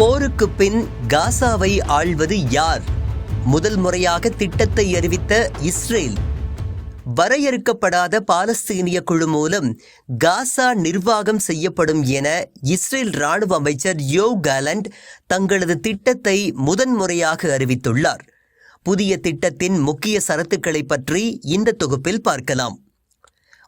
போருக்கு பின் காசாவை ஆள்வது யார்? முதல் முறையாக திட்டத்தை அறிவித்த இஸ்ரேல். வரையறுக்கப்படாத பாலஸ்தீனிய குழு மூலம் காசா நிர்வாகம் செய்யப்படும் என இஸ்ரேல் ராணுவ அமைச்சர் யோ காலண்ட் தங்களது திட்டத்தை முதன்முறையாக அறிவித்துள்ளார். புதிய திட்டத்தின் முக்கிய சரத்துக்களை பற்றி இந்த தொகுப்பில் பார்க்கலாம்.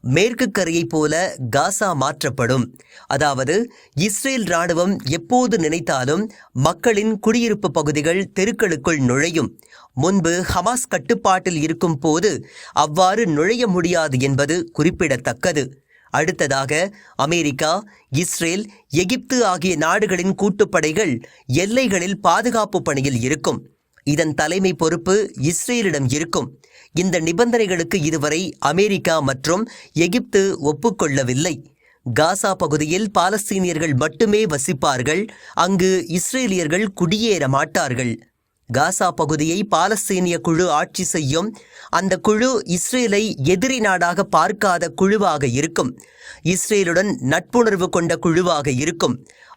மேற்கு கரையைப் போல காசா மாற்றப்படும். அதாவது இஸ்ரேல் ராணுவம் எப்போது நினைத்தாலும் மக்களின் குடியிருப்பு பகுதிகள் தெருக்களுக்குள் நுழையும். முன்பு ஹமாஸ் கட்டுப்பாட்டில் இருக்கும் போது அவ்வாறு நுழைய முடியாது என்பது குறிப்பிடத்தக்கது. அடுத்ததாக அமெரிக்கா இஸ்ரேல் எகிப்து ஆகிய நாடுகளின் கூட்டுப்படைகள் எல்லைகளில் பாதுகாப்பு பணியில் இருக்கும். இதன் தலைமை பொறுப்பு இஸ்ரேலிடம் இருக்கும். இந்த நிபந்தனைகளுக்கு இதுவரை அமெரிக்கா மற்றும் எகிப்து ஒப்புக்கொள்ளவில்லை. காசா பகுதியில் பாலஸ்தீனியர்கள் மட்டுமே வசிப்பார்கள். அங்கு இஸ்ரேலியர்கள் குடியேற மாட்டார்கள். காசா பகுதியை பாலஸ்தீனிய குழு ஆட்சி செய்யும். அந்த குழு இஸ்ரேலை எதிரி நாடாக பார்க்காத குழுவாக இருக்கும். இஸ்ரேலுடன் நட்புணர்வு கொண்ட குழுவாக இருக்கும்.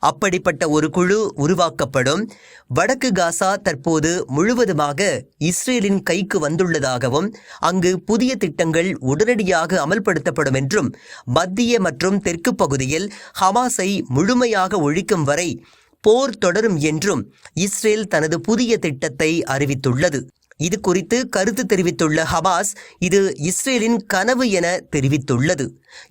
அப்படிப்பட்ட ஒரு குழு உருவாக்கப்படும். வடக்கு காசா தற்போது முழுவதுமாக இஸ்ரேலின் கைக்கு வந்துள்ளதாகவும் அங்கு புதிய திட்டங்கள் உடனடியாக அமல்படுத்தப்படும் என்றும் மத்திய மற்றும் தெற்கு பகுதியில் ஹமாஸை முழுமையாக ஒழிக்கும் வரை போர் தொடரும் என்றும் இஸ்ரேல் தனது புதிய திட்டத்தை அறிவித்துள்ளது. இது குறித்து கருத்து தெரிவித்துள்ள ஹமாஸ் இது இஸ்ரேலின் கனவு என தெரிவித்துள்ளது.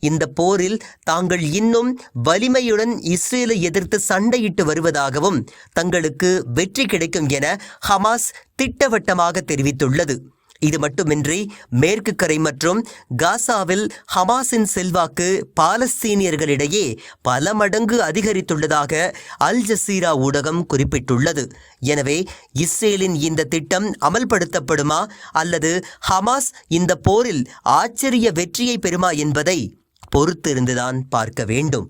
இந்த போரில் தாங்கள் இன்னும் வலிமையுடன் இஸ்ரேலை எதிர்த்து சண்டையிட்டு வருவதாகவும் தங்களுக்கு வெற்றி கிடைக்கும் என ஹமாஸ் திட்டவட்டமாக தெரிவித்துள்ளது. இது மட்டுமின்றி மேற்கு கரை மற்றும் காசாவில் ஹமாஸின் செல்வாக்கு பாலஸ்தீனியர்களிடையே பல மடங்கு அதிகரித்துள்ளதாக அல் ஜசீரா ஊடகம் குறிப்பிட்டுள்ளது. எனவே இஸ்ரேலின் இந்த திட்டம் அமல்படுத்தப்படுமா அல்லது ஹமாஸ் இந்த போரில் ஆச்சரிய வெற்றியை பெறுமா என்பதை பொறுத்திருந்துதான் பார்க்க வேண்டும்.